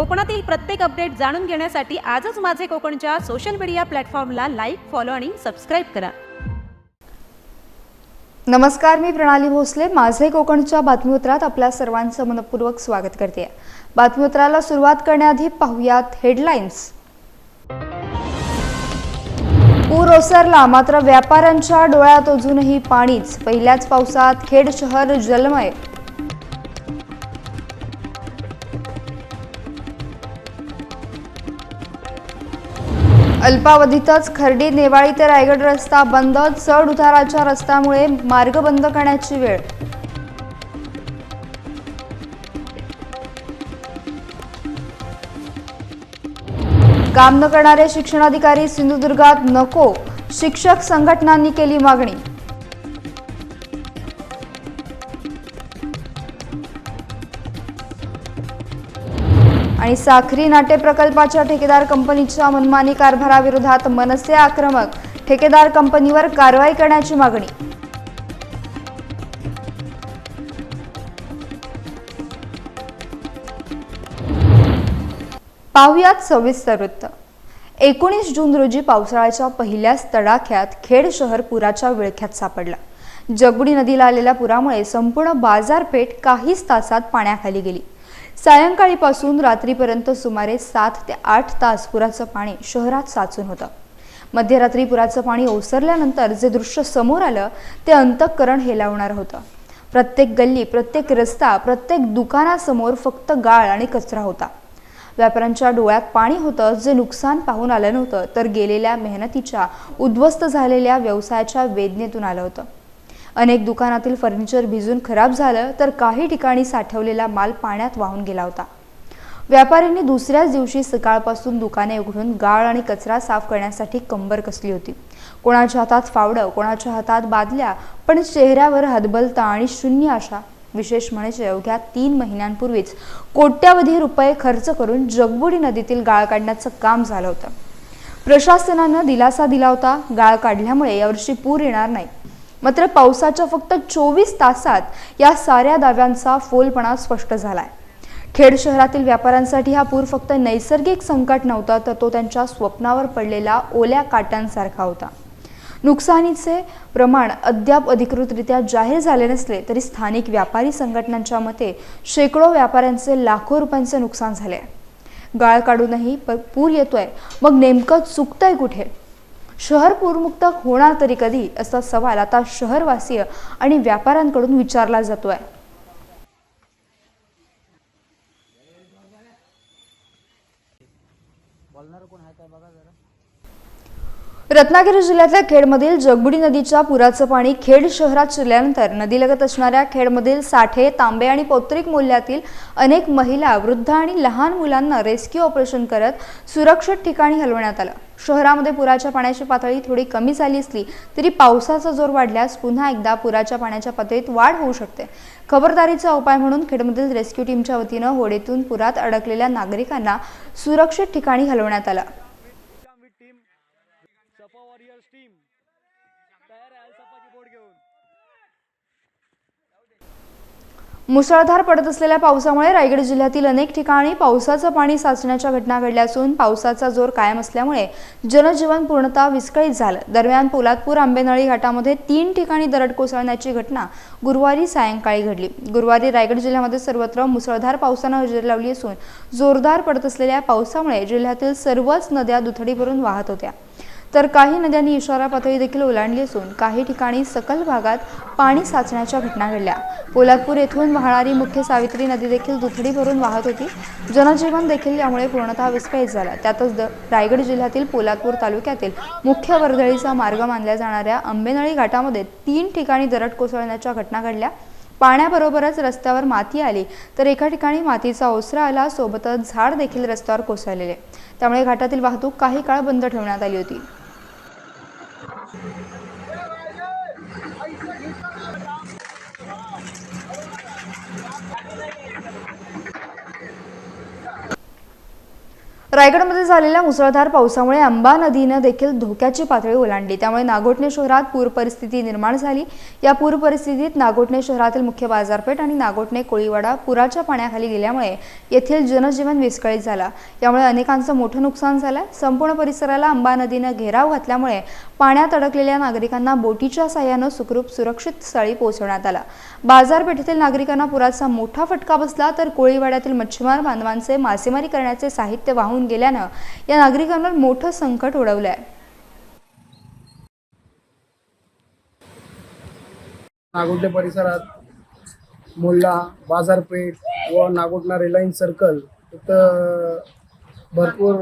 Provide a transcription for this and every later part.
कोकणातील प्रत्येक अपडेट जाणून घेण्यासाठी आजच माझे कोकणच्या सोशल मीडिया प्लॅटफॉर्मला लाईक फॉलो आणि सबस्क्राईब करा. नमस्कार मी प्रणाली भोसले. माझे कोकणच्या बातमीपत्रात आपल्या सर्वांचं मनपूर्वक स्वागत करते. बातमीपत्राला सुरुवात करण्याआधी पाहुयात हेडलाईन्स पूर ओसरला मात्र व्यापाऱ्यांच्या डोळ्यात अजूनही पाणीच. पहिल्याच पावसात खेड शहर जलमय. अल्पावधीतच खर्डी नेवाळी ते रायगड रस्ता बंद चढ उताराच्या रस्त्यामुळे मार्ग बंद करण्याची वेळ. काम न करणारे शिक्षणाधिकारी सिंधुदुर्गात नको शिक्षक संघटनांनी केली मागणी. आणि साखरी नाट्य प्रकल्पाच्या ठेकेदार कंपनीच्या मनमानी कारभाराविरोधात मनसे आक्रमक. ठेकेदार कंपनीवर कारवाई करण्याची मागणी. पाहुयात सविस्तर वृत्त. एकोणीस जून रोजी पावसाळ्याच्या पहिल्याच तडाख्यात खेड शहर पुराच्या विळख्यात सापडला. जगबुडी नदीला आलेल्या पुरामुळे संपूर्ण बाजारपेठ काहीच तासात पाण्याखाली गेली. सायंकाळीपासून रात्रीपर्यंत सुमारे सात ते आठ तास पुराचं पाणी शहरात साचून होतं. मध्यरात्री पुराचं पाणी ओसरल्यानंतर जे दृश्य समोर आलं ते अंतःकरण हेलावणारं होतं. प्रत्येक गल्ली प्रत्येक रस्ता प्रत्येक दुकानासमोर फक्त गाळ आणि कचरा होता. व्यापाऱ्यांच्या डोळ्यात पाणी होतं जे नुकसान पाहून आलं नव्हतं तर गेलेल्या मेहनतीच्या उद्ध्वस्त झालेल्या व्यवसायाच्या वेदनेतून आलं होतं. अनेक दुकानातील फर्निचर भिजून खराब झालं तर काही ठिकाणी साठवलेला माल पाण्यात वाहून गेला होता. व्यापाऱ्यांनी दुसऱ्याच दिवशी सकाळपासून दुकाने उघडून गाळ आणि कचरा साफ करण्यासाठी कंबर कसली होती. कोणाच्या हातात फावडं कोणाच्या हातात बादल्या पण चेहऱ्यावर हतबलता आणि शून्य आशा. विशेष म्हणजे अवघ्या तीन महिन्यांपूर्वीच कोट्यावधी रुपये खर्च करून जगबुडी नदीतील गाळ काढण्याचं काम झालं होतं. प्रशासनानं दिलासा दिला होता. गाळ काढल्यामुळे यावर्षी पूर येणार नाही. मात्र पावसाच्या फक्त चोवीस तासात या साऱ्या दाव्यांचा फोलपणा स्पष्ट झालाय. खेड शहरातील व्यापाऱ्यांसाठी हा पूर फक्त नैसर्गिक संकट नव्हता तर तो त्यांच्या स्वप्नावर पडलेला ओल्या काट्यांसारखा होता. नुकसानीचे प्रमाण अद्याप अधिकृतरित्या जाहीर झाले नसले तरी स्थानिक व्यापारी संघटनांच्या मते शेकडो व्यापाऱ्यांचे लाखो रुपयांचे नुकसान झाले आहे. गाळ काढूनही प- पूर येतोय. मग नेमकं चुकतंय कुठे? शहर पूरमुक्त होणार तरी कधी असा सवाल आता शहरवासीय आणि व्यापाऱ्यांकडून विचारला जातो आहे रत्नागिरी जिल्ह्यातल्या खेडमधील जगबुडी नदीच्या पुराचं पाणी खेड शहरात शिरल्यानंतर नदीलगत असणाऱ्या खेडमधील साठे तांबे आणि पौत्रिक मूल्यातील अनेक महिला वृद्ध आणि लहान मुलांना रेस्क्यू ऑपरेशन करत सुरक्षित ठिकाणी हलवण्यात आलं. शहरामध्ये पुराच्या पाण्याची पातळी थोडी कमी झाली असली तरी पावसाचा जोर वाढल्यास पुन्हा एकदा पुराच्या पाण्याच्या पातळीत वाढ होऊ शकते. खबरदारीचा उपाय म्हणून खेडमधील रेस्क्यू टीमच्या वतीनं होडीतून पुरात अडकलेल्या नागरिकांना सुरक्षित ठिकाणी हलवण्यात आलं. मुसळधार पडत असलेल्या पावसामुळे रायगड जिल्ह्यातील अनेक ठिकाणी पावसाचं पाणी साचण्याच्या घटना घडल्या असून पावसाचा जोर कायम असल्यामुळे जनजीवन पूर्णतः विस्कळीत झालं. दरम्यान पोलादपूर आंबेनळी घाटामध्ये तीन ठिकाणी दरड कोसळण्याची घटना गुरुवारी सायंकाळी घडली. गुरुवारी रायगड जिल्ह्यामध्ये सर्वत्र मुसळधार पावसानं हजेरी लावली असून जोरदार पडत असलेल्या पावसामुळे जिल्ह्यातील सर्वच नद्या दुथडी भरून वाहत होत्या. तर काही नद्यांनी इशारा पातळी देखील ओलांडली असून काही ठिकाणी सकल भागात पाणी साचण्याच्या घटना घडल्या. पोलादपूर येथून वाहणारी मुख्य सावित्री नदी देखील दुथडी भरून वाहत होती. जनजीवन देखील यामुळे पूर्णतः विस्कळीत झाला. त्यातच द रायगड जिल्ह्यातील पोलादपूर तालुक्यातील मुख्य वर्दळीचा मार्ग मानल्या जाणाऱ्या आंबेनळी घाटामध्ये तीन ठिकाणी दरड कोसळण्याच्या घटना घडल्या. पाण्याबरोबरच रस्त्यावर माती आली तर एका ठिकाणी मातीचा ओसरा आला. सोबतच झाड देखील रस्त्यावर कोसळलेले. त्यामुळे घाटातील वाहतूक काही काळ बंद ठेवण्यात आली होती. रायगडमध्ये झालेल्या मुसळधार पावसामुळे अंबा नदीनं देखील धोक्याची पातळी ओलांडली. त्यामुळे नागोठणे शहरात पूर परिस्थिती निर्माण झाली. या पूर परिस्थितीत नागोठणे शहरातील मुख्य बाजारपेठ आणि नागोठणे कोळीवाडा पुराच्या पाण्याखाली गेल्यामुळे येथील जनजीवन विस्कळीत झाला. यामुळे अनेकांचं मोठं नुकसान झालं. संपूर्ण परिसराला अंबा नदीनं घेराव घातल्यामुळे पाण्यात अडकलेल्या नागरिकांना बोटीच्या साह्यानं सुखरूप सुरक्षित स्थळी पोहोचवण्यात आला. बाजारपेठेतील नागरिकांना पुराचा मोठा फटका बसला तर कोळीवाड्यातील मच्छीमार बांधवांचे मासेमारी करण्याचे साहित्य वाहून गेल्यानं या नागरिकांवर मोठं संकट ओढवलं आहे नागोठणे परिसरात मुल्ला बाजारपेठ व नागोटला रिलायन्स सर्कल इथं भरपूर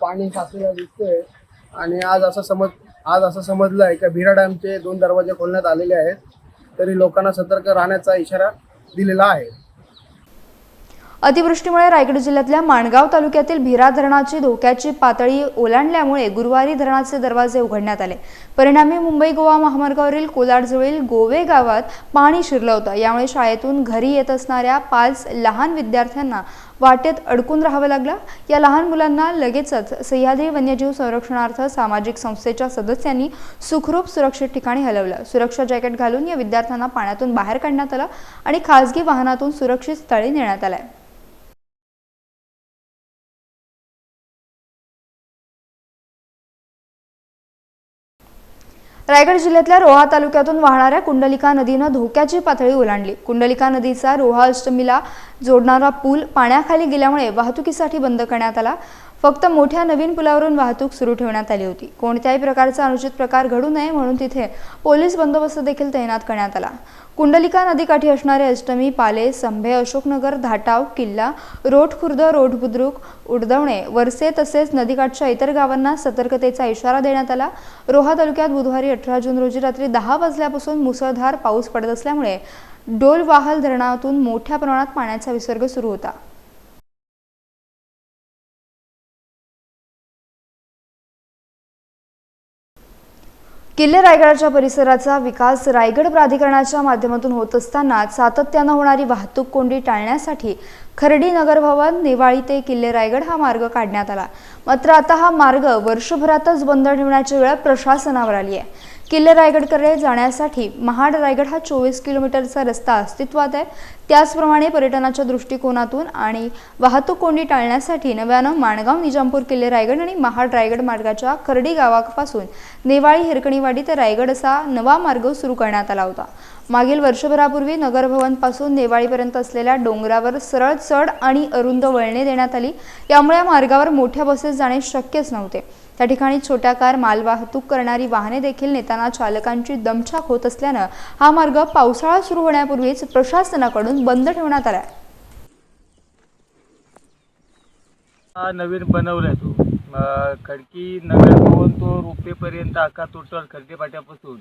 पाणी साचलेलं दिसतंय. आणि आज असं समज आज असं समजलं आहे की भिरा डॅमचे दोन दरवाजे खोलण्यात आलेले आहेत तरी लोकांना सतर्क राहण्याचा इशारा दिलेला आहे. अतिवृष्टीमुळे रायगड जिल्ह्यातल्या माणगाव तालुक्यातील भिरा धरणाची धोक्याची पातळी ओलांडल्यामुळे गुरुवारी धरणाचे दरवाजे उघडण्यात आले. परिणामी मुंबई गोवा महामार्गावरील कोलाडजवळील गोवे गावात पाणी शिरलं होतं. यामुळे शाळेतून घरी येत असणाऱ्या पाच लहान विद्यार्थ्यांना वाटेत अडकून राहावं लागलं. या लहान मुलांना लगेचच सह्याद्री वन्यजीव संरक्षणार्थ सामाजिक संस्थेच्या सदस्यांनी सुखरूप सुरक्षित ठिकाणी हलवलं. सुरक्षा जॅकेट घालून या विद्यार्थ्यांना पाण्यातून बाहेर काढण्यात आलं आणि खासगी वाहनातून सुरक्षित स्थळी नेण्यात आलंय. रायगड जिल्ह्यातल्या रोहा तालुक्यातून वाहणाऱ्या कुंडलिका नदीनं धोक्याची पातळी ओलांडली. कुंडलिका नदीचा रोहा अष्टमीला जोडणारा पूल पाण्याखाली गेल्यामुळे वाहतुकीसाठी बंद करण्यात आला. फक्त मोठ्या नवीन पुलावरून वाहतूक सुरू ठेवण्यात आली होती. कोणत्याही प्रकारचा अनुचित प्रकार घडू नये म्हणून तिथे पोलीस बंदोबस्त देखील तैनात करण्यात आला. कुंडलिका नदीकाठी असणारे अष्टमी पाले संभे अशोकनगर धाटाव किल्ला रोठखुर्द खुर्द बुद्रुक उडदवणे वरसे तसेच नदीकाठच्या इतर गावांना सतर्कतेचा इशारा देण्यात आला. रोहा तालुक्यात बुधवारी अठरा जून रोजी रात्री दहा वाजल्यापासून मुसळधार पाऊस पडत असल्यामुळे डोलवाहल धरणातून मोठ्या प्रमाणात पाण्याचा विसर्ग सुरू होता. किल्ले रायगडाच्या परिसराचा विकास रायगड प्राधिकरणाच्या माध्यमातून होत असताना सातत्यानं होणारी वाहतूक कोंडी टाळण्यासाठी खर्डी नगर भवन नेवाळी ते किल्ले रायगड हा मार्ग काढण्यात आला. मात्र आता हा मार्ग वर्षभरातच बंद ठेवण्याची वेळ प्रशासनावर आली आहे. किल्ले रायगडकडे जाण्यासाठी महाड रायगड हा चोवीस किलोमीटरचा रस्ता अस्तित्वात आहे. त्याचप्रमाणे पर्यटनाच्या दृष्टिकोनातून आणि वाहतूक कोंडी टाळण्यासाठी नव्यानं माणगाव निजामपूर किल्ले रायगड आणि महाड रायगड मार्गाच्या खर्डी गावापासून नेवाळी हिरकणीवाडी ते रायगड असा नवा मार्ग सुरू करण्यात आला होता. मागील वर्षभरापूर्वी नगरभवनपासून नेवाळीपर्यंत असलेल्या डोंगरावर सरळ चढ आणि अरुंद वळणे देण्यात आली. यामुळे या मार्गावर मोठ्या बसेस जाणे शक्यच नव्हते. त्या ठिकाणी छोट्या कार मालवाहतूक करणारी वाहने देखील नेताना चालकांची दमछाक होत असल्यानं हा मार्ग पावसाळा सुरू होण्यापूर्वीच प्रशासनाकडून बंद ठेवण्यात आला हा नवीन बनवलाय तो. खडकी नगर भवन तो रुपेपर्यंत अख्खा टोटल खडकी पाट्यापासून.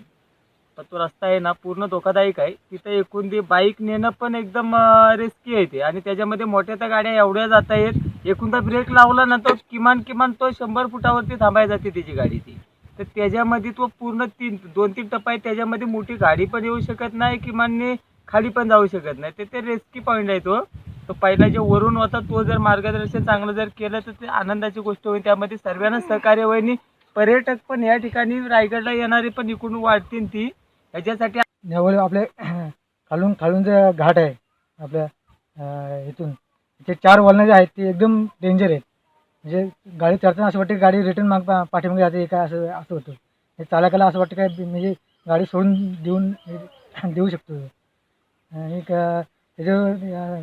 तर तो रस्ता आहे ना पूर्ण धोकादायक आहे. तिथं एकूण ती बाईक नेणं पण एकदम रिस्की आहे ते. आणि त्याच्यामध्ये मोठ्या त्या गाड्या एवढ्या जात आहेत एकूणदा ब्रेक लावला ना तो किमान किमान तो शंभर फुटावरती थांबायला जाते त्याची गाडी ती. तर त्याच्यामध्ये तो पूर्ण तीन दोन तीन टप्पा आहे. त्याच्यामध्ये मोठी गाडी पण येऊ शकत नाही किमान खाली पण जाऊ शकत नाही. तर ते रेस्की पॉईंट आहे तो. तो पहिला जे वरून होता तो जर मार्गदर्शन चांगलं जर केलं तर ते आनंदाची गोष्ट होईल. त्यामध्ये सर्वांना सहकार्य होईल पर्यटक पण या ठिकाणी रायगडला येणारे पण इकडून वाढतील ती. त्याच्यासाठी नेवळ आपले खालून खालून जे घाट आहे आपल्या इथून ते चार वळणं जे आहेत ते एकदम डेंजर आहेत. म्हणजे गाडी चढताना असं वाटतं की गाडी रिटर्न माग पा- पाठीमागे जाते काय असं असं होतं हे चालकाला असं वाटतं काय म्हणजे गाडी सोडून देऊन देऊ शकतो. आणि का- त्याच्यावर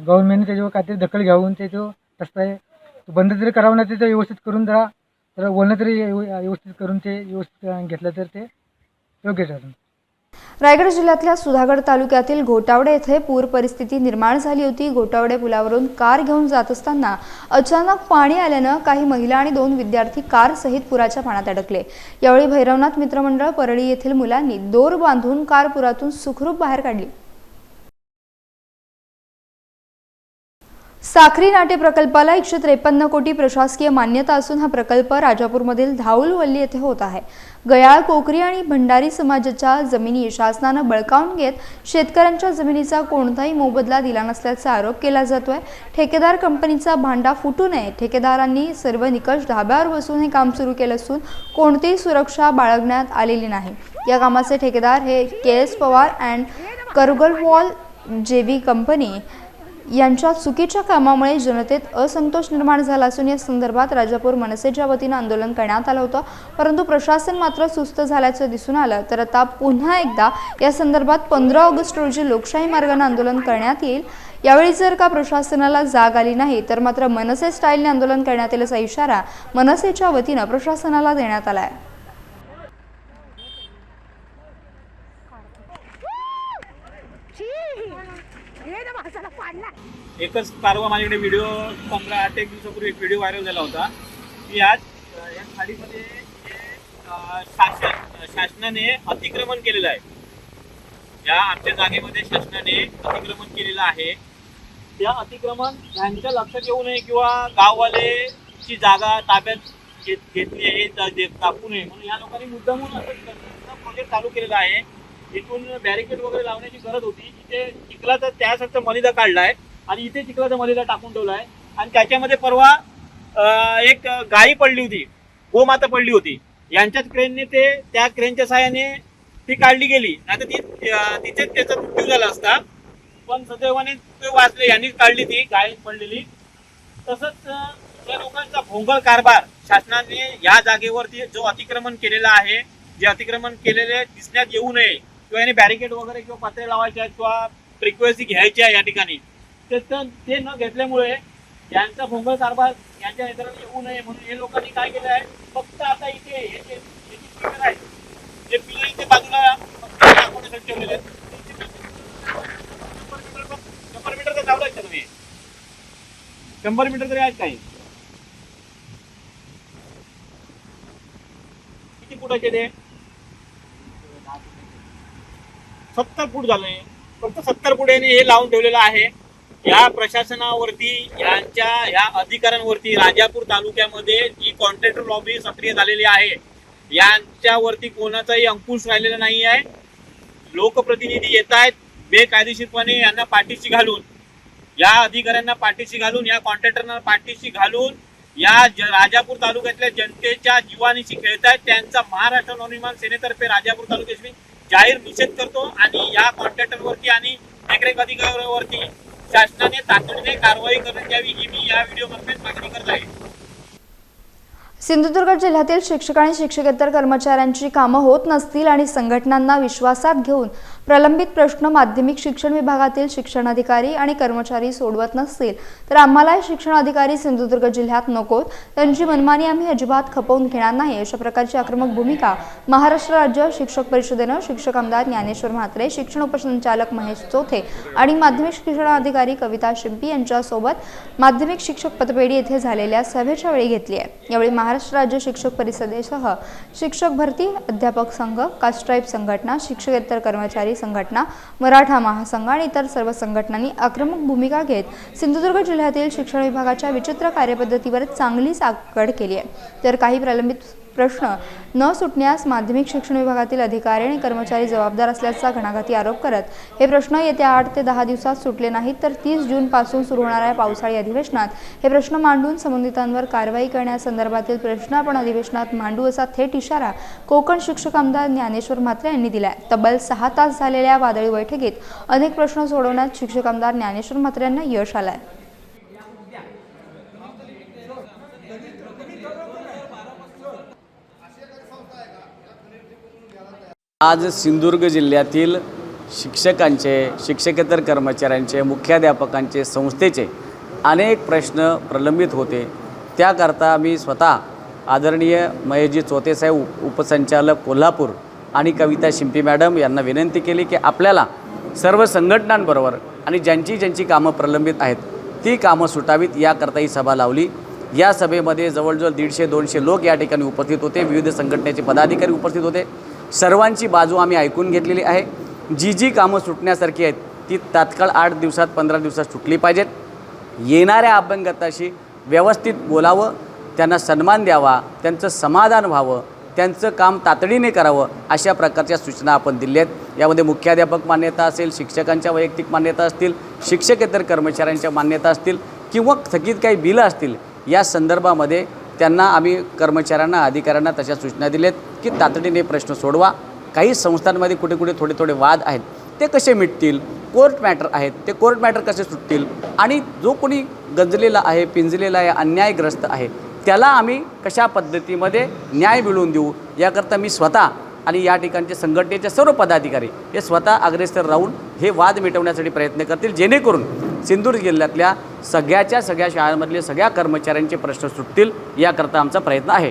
गव्हर्नमेंटने त्याच्यावर काहीतरी दखल घ्यावून ते जो रस्ता आहे तो बंद तरी करावं नाही ते व्यवस्थित करून जरा तर वळणं तरी व्यवस्थित करून ते व्यवस्थित घेतलं तर ते योग्य ठरेल रायगड जिल्ह्यातल्या सुधागड तालुक्यातील घोटावडे येथे पूर परिस्थिती निर्माण झाली होती. घोटावडे पुलावरून कार घेऊन जात असताना अचानक पाणी आल्यानं काही महिला आणि दोन विद्यार्थी कार सहित पुराच्या पाण्यात अडकले. यावेळी भैरवनाथ मित्रमंडळ परळी येथील मुलांनी दोर बांधून कार पुरातून सुखरूप बाहेर काढली. साखरी नाट्य प्रकल्पाला एकशे त्रेपन्न कोटी प्रशासकीय मान्यता असून हा प्रकल्प राजापूरमधील धाऊलवल्ली येथे होत आहे. गयाळ कोकरी आणि भंडारी समाजाच्या जमिनी शासनानं बळकावून घेत शेतकऱ्यांच्या जमिनीचा कोणताही मोबदला दिला नसल्याचा आरोप केला जातोय. ठेकेदार कंपनीचा भांडा फुटू नये ठेकेदारांनी सर्व निकष धाब्यावर बसून हे काम सुरू केलं असून कोणतीही सुरक्षा बाळगण्यात आलेली नाही. या कामाचे ठेकेदार हे के एस पवार अँड करगल हॉल जे जेवी कंपनी यांच्या चुकीच्या कामामुळे जनतेत असंतोष निर्माण झाला असून या संदर्भात राजापूर मनसेच्या वतीनं आंदोलन करण्यात आलं होतं. परंतु प्रशासन मात्र सुस्त झाल्याचं दिसून आलं. तर आता पुन्हा एकदा या संदर्भात पंधरा ऑगस्ट रोजी लोकशाही मार्गाने आंदोलन करण्यात येईल. यावेळी जर का प्रशासनाला जाग आली नाही तर मात्र मनसे स्टाईलने आंदोलन करण्यात येईल असा इशारा मनसेच्या वतीनं प्रशासनाला देण्यात आला आहे एकच कारवा माझ्याकडे व्हिडिओ पंधरा आठ एक दिवसापूर्वी एक व्हिडिओ व्हायरल झाला होता. की आज या खाडीमध्ये शासन शासनाने अतिक्रमण केलेलं आहे. या आमच्या जागेमध्ये शासनाने अतिक्रमण केलेलं आहे. त्या अतिक्रमण यांच्या लक्षात येऊ नये किंवा गाववालेची जागा ताब्यात घेत घेतली आहे दा- दाखवू नये. म्हणून या लोकांनी मुद्दामून असं प्रोजेक्ट चालू केलेला आहे. इथून बॅरिकेड वगैरे लावण्याची गरज होती. इथे चिखलाचा त्यासाठी मलिदा आहे आणि इथे चिखलाच्या मलिदा टाकून ठेवलाय. आणि त्याच्यामध्ये परवा एक गायी पडली होती गोमाता पडली होती. यांच्याच क्रेनने ते त्या क्रेनच्या सहाय्याने ती काढली गेली. नाही ती तिथेच त्याचा मृत्यू झाला असता. पण सदैवाने ते वाचले यांनीच काढली ती गाय पडलेली. तसंच त्या लोकांचा भोंगळ कारभार शासनाने या जागेवरती जो अतिक्रमण केलेला आहे जे अतिक्रमण केलेले दिसण्यात येऊ नये किंवा याने बॅरिकेड वगैरे किंवा पत्रे लावायचे आहेत किंवा फ्रिक्वेन्सी घ्यायची आहे या ठिकाणी ते तर ते न घेतल्यामुळे यांचा भोंगळ कारभार यांच्या नेत्राला येऊ नये म्हणून हे लोकांनी काय केलं आहे? फक्त आता इथे हे जे पिलर आहेत जे पिलर इथे बाजूला दाखवण्यासाठी ठेवलेले आहेत. शंभर मीटर शंभर मीटर तर का तुम्ही. शंभर मीटर तरी आहेत काही. किती फुटाचे ते? सत्तर फूट झालंय. फक्त सत्तर फूट यांनी हे लावून ठेवलेलं आहे. या प्रशासनावरती यांच्या या अधिकाऱ्यांवरती राजापूर तालुक्यामध्ये जी कॉन्ट्रॅक्टर लॉबी सक्रिय झालेली आहे यांच्यावरती कोणाचाही अंकुश राहिलेला नाही आहे. लोकप्रतिनिधी येत आहेत बेकायदेशीरपणे यांना पाठीशी घालून या अधिकाऱ्यांना पाठीशी घालून या कॉन्ट्रॅक्टरना पाठीशी घालून या ज- राजापूर तालुक्यातल्या जनतेच्या जीवानीशी खेळतायत त्यांचा महाराष्ट्र नवनिर्माण सेनेतर्फे राजापूर तालुक्याशी जाहीर निषेध करतो आणि या कॉन्ट्रॅक्टरवरती आणि देखरेख अधिकाऱ्यावरती शासनाने तातडीने कारवाई करून द्यावी ही मी या व्हिडिओ मागणी करत आहे. सिंधुदुर्ग जिल्ह्यातील शिक्षक आणि शिक्षकेतर कर्मचाऱ्यांची कामं होत नसतील आणि संघटनांना विश्वासात घेऊन प्रलंबित प्रश्न माध्यमिक शिक्षण विभागातील शिक्षणाधिकारी आणि कर्मचारी सोडवत नसतील तर आम्हाला शिक्षणाधिकारी शिक्षण अधिकारी सिंधुदुर्ग जिल्ह्यात नकोत. त्यांची मनमानी आम्ही अजिबात खपवून घेणार नाही. अशा प्रकारची आक्रमक भूमिका महाराष्ट्र राज्य शिक्षक परिषदेनं शिक्षक आमदार ज्ञानेश्वर म्हात्रे शिक्षण उपसंचालक महेश चोथे आणि माध्यमिक शिक्षणाधिकारी कविता शिंपी यांच्यासोबत माध्यमिक शिक्षक पतपेढी येथे झालेल्या सभेच्या वेळी घेतली आहे. यावेळी महाराष्ट्र राज्य शिक्षक परिषदेसह शिक्षक भरती अध्यापक संघ कास्ट्राईब संघटना शिक्षकेतर कर्मचारी संघटना मराठा महासंघ आणि इतर सर्व संघटनांनी आक्रमक भूमिका घेत सिंधुदुर्ग जिल्ह्यातील शिक्षण विभागाच्या विचित्र कार्यपद्धतीवर चांगली साकड केली आहे. तर काही प्रलंबित प्रश्न. न सुटण्यास माध्यमिक शिक्षण विभागातील अधिकारी आणि कर्मचारी जबाबदार असल्याचा घणाघाती आरोप करत हे प्रश्न येत्या आठ ते दहा दिवसात सुटले नाहीत तर तीस जूनपासून सुरू होणाऱ्या पावसाळी अधिवेशनात. हे प्रश्न मांडून संबंधितांवर कारवाई करण्यासंदर्भातील प्रश्न आपण अधिवेशनात मांडू असा थेट इशारा कोकण शिक्षक आमदार ज्ञानेश्वर म्हात्रे यांनी दिलाय. तब्बल सहा तास झालेल्या वादळी बैठकीत अनेक प्रश्न सोडवण्यात शिक्षक आमदार ज्ञानेश्वर म्हात्रे यांना यश आलाय. आज सिंधुदुर्ग जिल्ह्यातील शिक्षकांचे शिक्षकेतर कर्मचाऱ्यांचे मुख्याध्यापकांचे संस्थेचे अनेक प्रश्न प्रलंबित होते. त्याकरता मी स्वतः आदरणीय महेशजी चोतेसाहेब उपसंचालक कोल्हापूर आणि कविता शिंपी मॅडम यांना विनंती केली की आपल्याला सर्व संघटनांबरोबर आणि ज्यांची ज्यांची कामं प्रलंबित आहेत ती कामं सुटावीत याकरता ही सभा लावली. या सभेमध्ये जवळजवळ दीडशे दोनशे लोक या ठिकाणी उपस्थित होते. विविध संघटनेचे पदाधिकारी उपस्थित होते. सर्वांची बाजू आम्ही ऐकून घेतलेली आहे. जी जी कामं सुटण्यासारखी आहेत ती तात्काळ आठ दिवसात पंधरा दिवसात सुटली पाहिजेत. येणाऱ्या अभ्यंगताशी व्यवस्थित बोलावं त्यांना सन्मान द्यावा त्यांचं समाधान व्हावं त्यांचं काम तातडीने करावं अशा प्रकारच्या सूचना आपण दिल्या आहेत. यामध्ये मुख्याध्यापक मान्यता असेल शिक्षकांच्या वैयक्तिक मान्यता असतील शिक्षकेतर कर्मचाऱ्यांच्या मान्यता असतील किंवा थकीत काही बिलं असतील या संदर्भामध्ये त्यांना आम्ही कर्मचाऱ्यांना अधिकाऱ्यांना तशा सूचना दिल्यात की तातडीने प्रश्न सोडवा. काही संस्थांमध्ये कुठे कुठे थोडे थोडे वाद आहेत. ते कसे मिटतील? कोर्ट मॅटर आहेत. ते कोर्ट मॅटर कसे सुटतील? आणि जो कोणी गंजलेला आहे पिंजलेला आहे अन्यायग्रस्त आहे त्याला आम्ही कशा पद्धतीमध्ये न्याय मिळवून देऊ? याकरता मी स्वतः आणि या ठिकाणचे संघटनेचे सर्व पदाधिकारी हे स्वतः अग्रेसर राहून हे वाद मिटवण्यासाठी प्रयत्न करतील. जेणेकरून सिंधुदुर्ग जिल्ह्यातल्या सगळ्याच्या सगळ्या शाळांमधले सगळ्या कर्मचाऱ्यांचे प्रश्न सुटतील याकरता आमचा प्रयत्न आहे.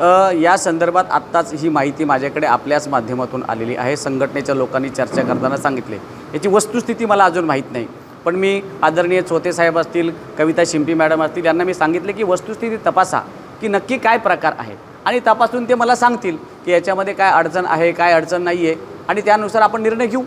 या संदर्भात आत्ताच ही माहिती माझ्याकडे आपल्याच माध्यमातून आलेली आहे. संघटनेच्या लोकांनी चर्चा करताना सांगितले. याची वस्तुस्थिती मला अजून माहीत नाही. पण मी आदरणीय चोते साहेब असतील कविता शिंपी मॅडम असतील यांना मी सांगितले की वस्तुस्थिती तपासा की नक्की काय प्रकार आहे. आणि तपासून ते मला सांगतील की याच्यामध्ये काय अडचण आहे काय अडचण नाही आहे आणि त्यानुसार आपण निर्णय घेऊ.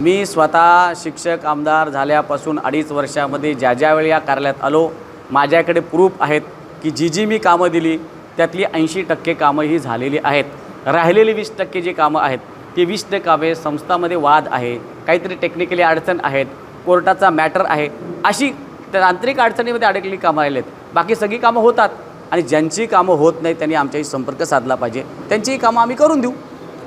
मी स्वतः शिक्षक आमदार झाल्यापासून अडीच वर्षामध्ये ज्या ज्यावेळी या कार्यालयात आलो माझ्याकडे प्रूफ आहेत की जी जी मी कामं दिली त्यातली ऐंशी टक्के कामं ही झालेली आहेत. राहिलेली वीस टक्के जी कामं आहेत ती वीस टक्के कामे संस्थामध्ये वाद आहे काहीतरी टेक्निकली अडचण आहेत कोर्टाचा मॅटर आहे अशी तांत्रिक अडचणीमध्ये अडकलेली कामं राहिली आहेत बाकी सगळी कामं होतात आणि ज्यांची कामं होत नाही त्यांनी आमच्याशी संपर्क साधला पाहिजे. त्यांचीही कामं आम्ही करून देऊ.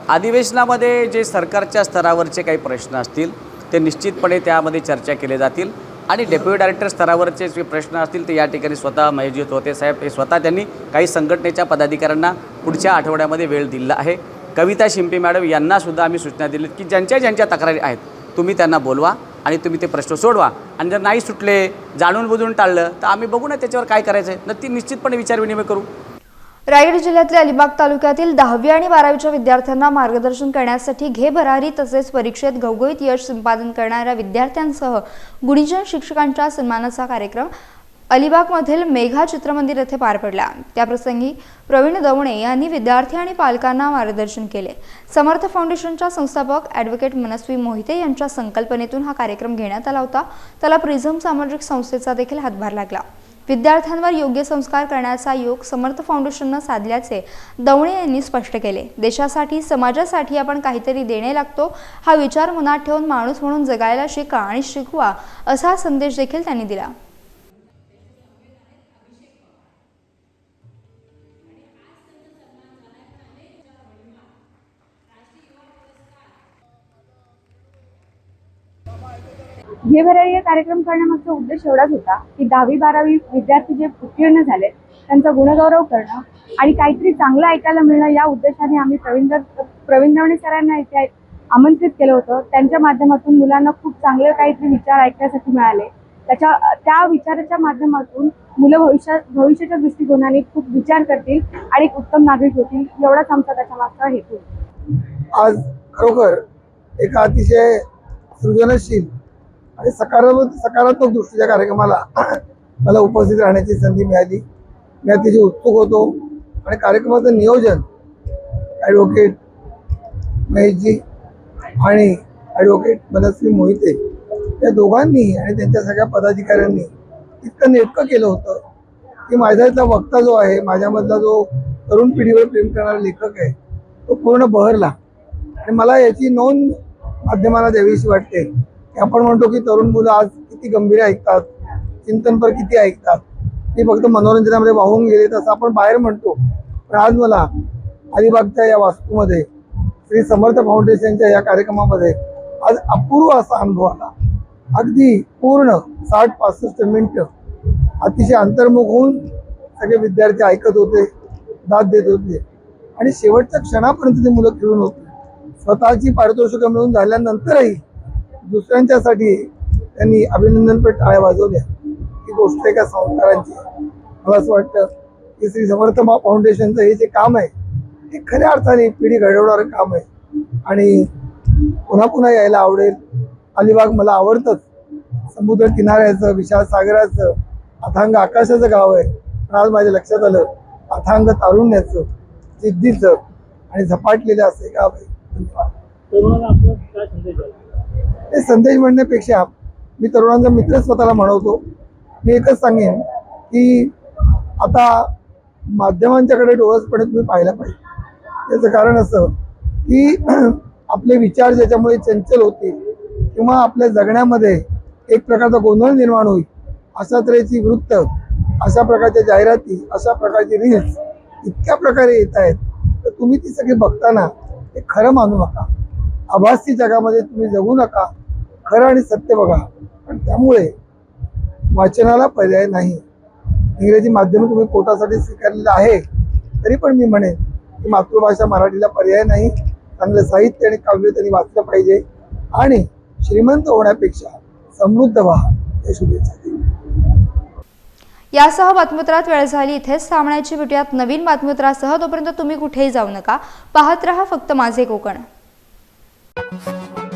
अधिवेशनामध्ये जे सरकारच्या स्तरावरचे काही प्रश्न असतील ते निश्चितपणे त्यामध्ये चर्चा केले जातील. आणि डेप्युटी डायरेक्टर स्तरावरचे जे प्रश्न असतील ते या ठिकाणी स्वतः महेशजी होते. साहेब हे स्वतः त्यांनी काही संघटनेच्या पदाधिकाऱ्यांना पुढच्या आठवड्यामध्ये वेळ दिला आहे. कविता शिंपे मॅडम यांनासुद्धा आम्ही सूचना दिलीत की ज्यांच्या ज्यांच्या तक्रारी आहेत तुम्ही त्यांना बोलवा आणि तुम्ही ते प्रश्न सोडवा. आणि जर नाही सुटले जाणून बुजून टाळलं तर आम्ही बघू ना त्याच्यावर काय करायचं आहे नक्की निश्चितपणे विचारविनिमय करू. रायगड जिल्ह्यातल्या अलिबाग तालुक्यातील दहावी आणि बारावीच्या विद्यार्थ्यांना मार्गदर्शन करण्यासाठी घे भरारी तसेच परीक्षेत घवघवीत यश संपादन करणाऱ्या विद्यार्थ्यांसह गुणीजन शिक्षकांच्या सन्मानाचा कार्यक्रम अलिबागमधील मेघा चित्रमंदिर येथे पार पडला. त्याप्रसंगी प्रवीण दवणे यांनी विद्यार्थी आणि पालकांना मार्गदर्शन केले. समर्थ फाउंडेशनच्या संस्थापक ॲडव्होकेट मनस्वी मोहिते यांच्या संकल्पनेतून हा कार्यक्रम घेण्यात आला होता. त्याला प्रिझम सामाजिक संस्थेचा देखील हातभार लागला. विद्यार्थ्यांवर योग्य संस्कार करण्याचा योग समर्थ फाउंडेशननं साधल्याचे दवणे यांनी स्पष्ट केले. देशासाठी समाजासाठी आपण काहीतरी देणे लागतो हा विचार मनात ठेवून माणूस म्हणून जगायला शिका आणि शिकवा असा संदेश देखील त्यांनी दिला. घे भरारी या कार्यक्रम करण्यामागचा उद्देश एवढाच होता की दहावी बारावी विद्यार्थी जे उत्तीर्ण झाले त्यांचा गुणगौरव करणं आणि काहीतरी चांगलं ऐकायला मिळणं या उद्देशाने आम्ही प्रवीण प्रवीण दवणे सरांना इथे आमंत्रित केलं होतं. त्यांच्या माध्यमातून मुलांना खूप चांगले काहीतरी विचार ऐकण्यासाठी मिळाले. त्याच्या त्या विचाराच्या माध्यमातून मुलं भविष्यात भविष्याच्या दृष्टिकोनाने खूप विचार करतील आणि एक उत्तम नागरिक होतील एवढाच आमचा त्याच्या मागचा हेतू. आज खरोखर एका अतिशय सृजनशील आणि सकारात्मक सकारात्मक दृष्टीच्या कार्यक्रमाला मला उपस्थित राहण्याची संधी मिळाली. मी अतिशय उत्सुक होतो. आणि कार्यक्रमाचं नियोजन ॲडव्होकेट महेशजी आणि ॲडव्होकेट मनस्वी मोहिते या दोघांनी आणि त्यांच्या सगळ्या पदाधिकाऱ्यांनी इतकं नेटकं केलं होतं की माझ्याचा इथला वक्ता जो आहे माझ्यामधला जो तरुण पिढीवर प्रेम करणारा लेखक आहे तो पूर्ण बहरला. आणि मला याची नोंद माध्यमाला द्यावीशी वाटते. की आपण म्हणतो की तरुण मुलं आज किती गंभीर ऐकतात चिंतनपर किती ऐकतात. ते फक्त मनोरंजनामध्ये वाहून गेले तसं आपण बाहेर म्हणतो. पण आज मला अलिबागच्या या वास्तूमध्ये श्री समर्थ फाउंडेशनच्या या कार्यक्रमामध्ये आज अपूर्व असा अनुभव आला. अगदी पूर्ण साठ पासष्ट मिनटं अतिशय अंतर्मुख होऊन सगळे विद्यार्थी ऐकत होते दाद देत होते. आणि शेवटच्या क्षणापर्यंत ती मुलं खेळून होती. स्वतःची पारितोषिकं मिळून झाल्यानंतरही दुसऱ्यांच्यासाठी त्यांनी अभिनंदनपर टाळ्या वाजवल्या. ही गोष्ट एका संस्कारांची मला असं वाटतं की श्री समर्थ मा- फाउंडेशनचं हे जे काम आहे ते खऱ्या अर्थाने पिढी घडवणारं काम आहे. आणि पुन्हा पुन्हा यायला आवडेल. अलिबाग मला आवडतंच. समुद्र किनाऱ्याचं विशाल सागराचं अथांग आकाशाचं गाव आहे. पण आज माझ्या लक्षात आलं अथांग तारुण्याचं जिद्दीचं आणि झपाटलेलं असं गाव आहे. धन्यवाद. ते संदेश हे संदेश म्हणण्यापेक्षा मी तरुणांचा मित्र स्वतःला म्हणवतो. मी एकच सांगेन की आता माध्यमांच्याकडे डोळसपणे तुम्ही पाहायला पाहिजे. याचं कारण असं की आपले विचार ज्याच्यामुळे चंचल होतील किंवा आपल्या जगण्यामध्ये एक प्रकारचा गोंधळ निर्माण होईल अशा तऱ्हेची वृत्त अशा प्रकारच्या जाहिराती अशा प्रकारची रील्स इतक्या प्रकारे येत आहेत. तर तुम्ही ती सगळी बघताना हे खरं मानू नका. आभासी जगामध्ये तुम्ही जगू नका. खरं आणि सत्य बघा. पण त्यामुळे वाचनाला पर्याय नाही. इंग्रजी माध्यम तुम्ही पोटासाठी स्वीकारलेलं आहे तरी पण मी म्हणेन की मातृभाषा मराठीला पर्याय नाही. चांगलं साहित्य आणि काव्य त्यांनी वाचलं पाहिजे. आणि श्रीमंत होण्यापेक्षा समृद्ध व्हा. हे शुभेच्छा यासह बातमीपत्रात वेळ झाली. इथेच थांबण्याची भेटूयात. नवीन बातमीपत्रासह तोपर्यंत तुम्ही कुठेही जाऊ नका. पाहत रहा फक्त माझे कोकण. Thank you.